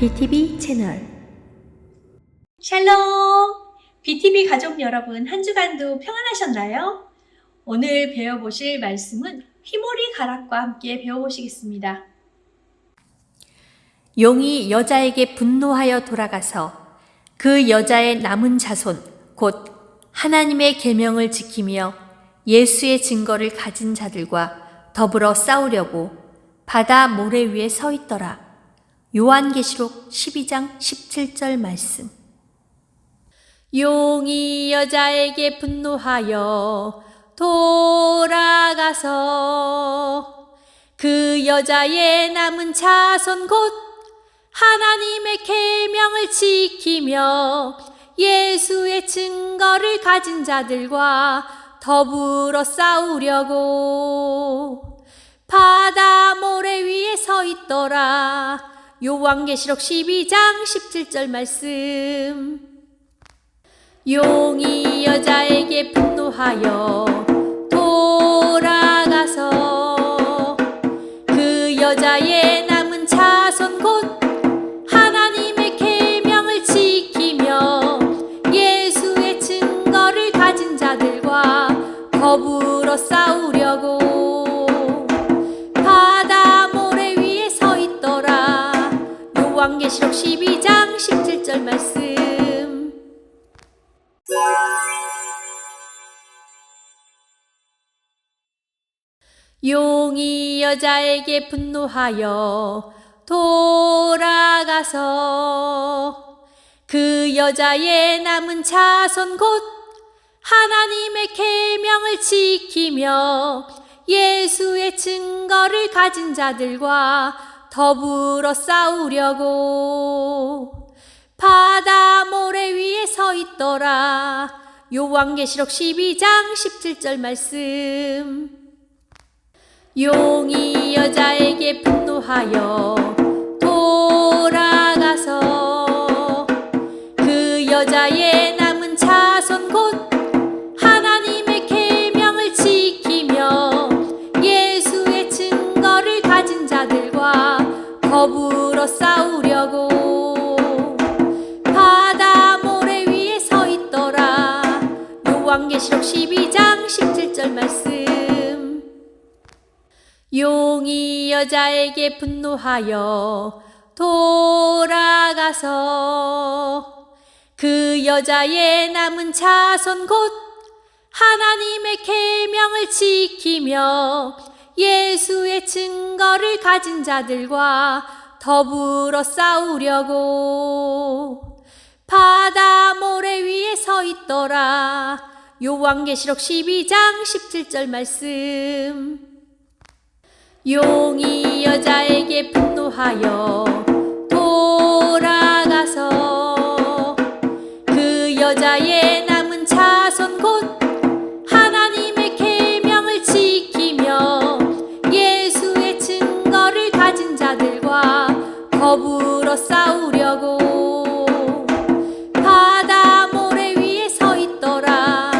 BTV 채널 샬롬! BTV 가족 여러분, 한 주간도 평안하셨나요? 오늘 배워보실 말씀은 휘모리 가락과 함께 배워보시겠습니다. 용이 여자에게 분노하여 돌아가서 그 여자의 남은 자손 곧 하나님의 계명을 지키며 예수의 증거를 가진 자들과 더불어 싸우려고 바다 모래 위에 서 있더라. 요한계시록 12장 17절 말씀. 용이 여자에게 분노하여 돌아가서 그 여자의 남은 자손 곧 하나님의 계명을 지키며 예수의 증거를 가진 자들과 더불어 싸우려고 바다 모래 위에 서 있더라. 요한계시록 12장 17절 말씀. 용이 여자에게 분노하여 돌아가서 그 여자의 남은 자손 곧 하나님의 계명을 지키며 예수의 증거를 가진 자들과 더불어 싸우려 요한계시록 12장 17절 말씀. 용이 여자에게 분노하여 돌아가서 그 여자의 남은 자손 곧 하나님의 계명을 지키며 예수의 증거를 가진 자들과 더불어 싸우려고 바다 모래 위에 서 있더라. 요한계시록 12장 17절 말씀. 용이 여자에게 분노하여 더불어 싸우려고 바다 모래 위에 서 있더라. 요한계시록 12장 17절 말씀. 용이 여자에게 분노하여 돌아가서 그 여자의 남은 자손 곧 하나님의 계명을 지키며 예수의 증거를 가진 자들과 더불어 싸우려고. 바다 모래 위에 서 있더라. 요한계시록 12장 17절 말씀. 용이 여자에게 분노하여 더불어 싸우려고 바다 모래 위에 서 있더라.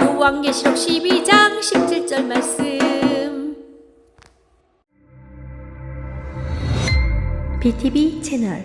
요한계시록 12장 17절 말씀. BTV 채널